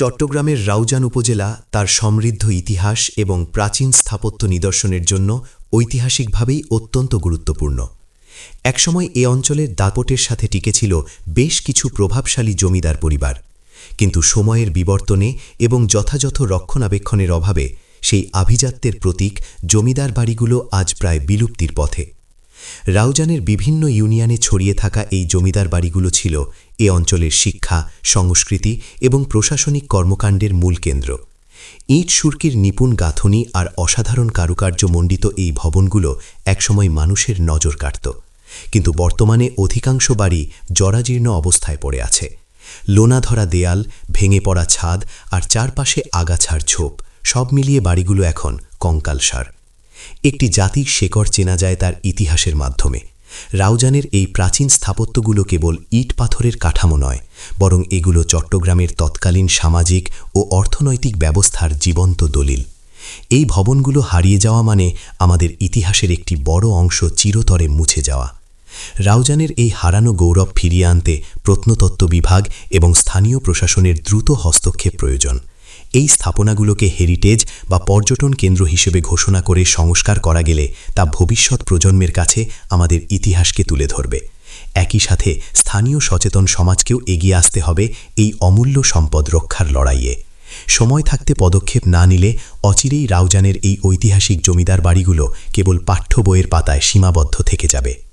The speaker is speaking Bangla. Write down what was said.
চট্টগ্রামের রাউজান উপজেলা তার সমৃদ্ধ ইতিহাস এবং প্রাচীন স্থাপত্য নিদর্শনের জন্য ঐতিহাসিকভাবেই অত্যন্ত গুরুত্বপূর্ণ। একসময় এ অঞ্চলের দাপটের সাথে টিকেছিল বেশ কিছু প্রভাবশালী জমিদার পরিবার। কিন্তু সময়ের বিবর্তনে এবং যথাযথ রক্ষণাবেক্ষণের অভাবে সেই আভিজাত্যের প্রতীক জমিদার বাড়িগুলো আজ প্রায় বিলুপ্তির পথে। রাউজানের বিভিন্ন ইউনিয়নে ছড়িয়ে থাকা এই জমিদার বাড়িগুলো ছিল এ অঞ্চলের শিক্ষা, সংস্কৃতি এবং প্রশাসনিক কর্মকাণ্ডের মূল কেন্দ্র। ইট সুরকির নিপুণ গাঁথনি আর অসাধারণ কারুকার্য মণ্ডিত এই ভবনগুলো একসময় মানুষের নজর কাটত। কিন্তু বর্তমানে অধিকাংশ বাড়ি জরাজীর্ণ অবস্থায় পড়ে আছে। লোনাধরা দেয়াল, ভেঙে পড়া ছাদ আর চারপাশে আগাছার ঝোপ সব মিলিয়ে বাড়িগুলো এখন কঙ্কালসার। একটি জাতির শেকড় চেনা যায় তার ইতিহাসের মাধ্যমে। রাউজানের এই প্রাচীন স্থাপত্যগুলো কেবল ইট পাথরের কাঠামো নয়, বরং এগুলো চট্টগ্রামের তৎকালীন সামাজিক ও অর্থনৈতিক ব্যবস্থার জীবন্ত দলিল। এই ভবনগুলো হারিয়ে যাওয়া মানে আমাদের ইতিহাসের একটি বড় অংশ চিরতরে মুছে যাওয়া। রাউজানের এই হারানো গৌরব ফিরিয়ে আনতে প্রত্নতত্ত্ব বিভাগ এবং স্থানীয় প্রশাসনের দ্রুত হস্তক্ষেপ প্রয়োজন। এই স্থাপনাগুলোকে হেরিটেজ বা পর্যটন কেন্দ্র হিসেবে ঘোষণা করে সংস্কার করা গেলে তা ভবিষ্যৎ প্রজন্মের কাছে আমাদের ইতিহাসকে তুলে ধরবে। একই সাথে স্থানীয় সচেতন সমাজকেও এগিয়ে আসতে হবে এই অমূল্য সম্পদ রক্ষার লড়াইয়ে। সময় থাকতে পদক্ষেপ না নিলে অচিরেই রাউজানের এই ঐতিহাসিক জমিদার বাড়িগুলো কেবল পাঠ্য বইয়ের পাতায় সীমাবদ্ধ থেকে যাবে।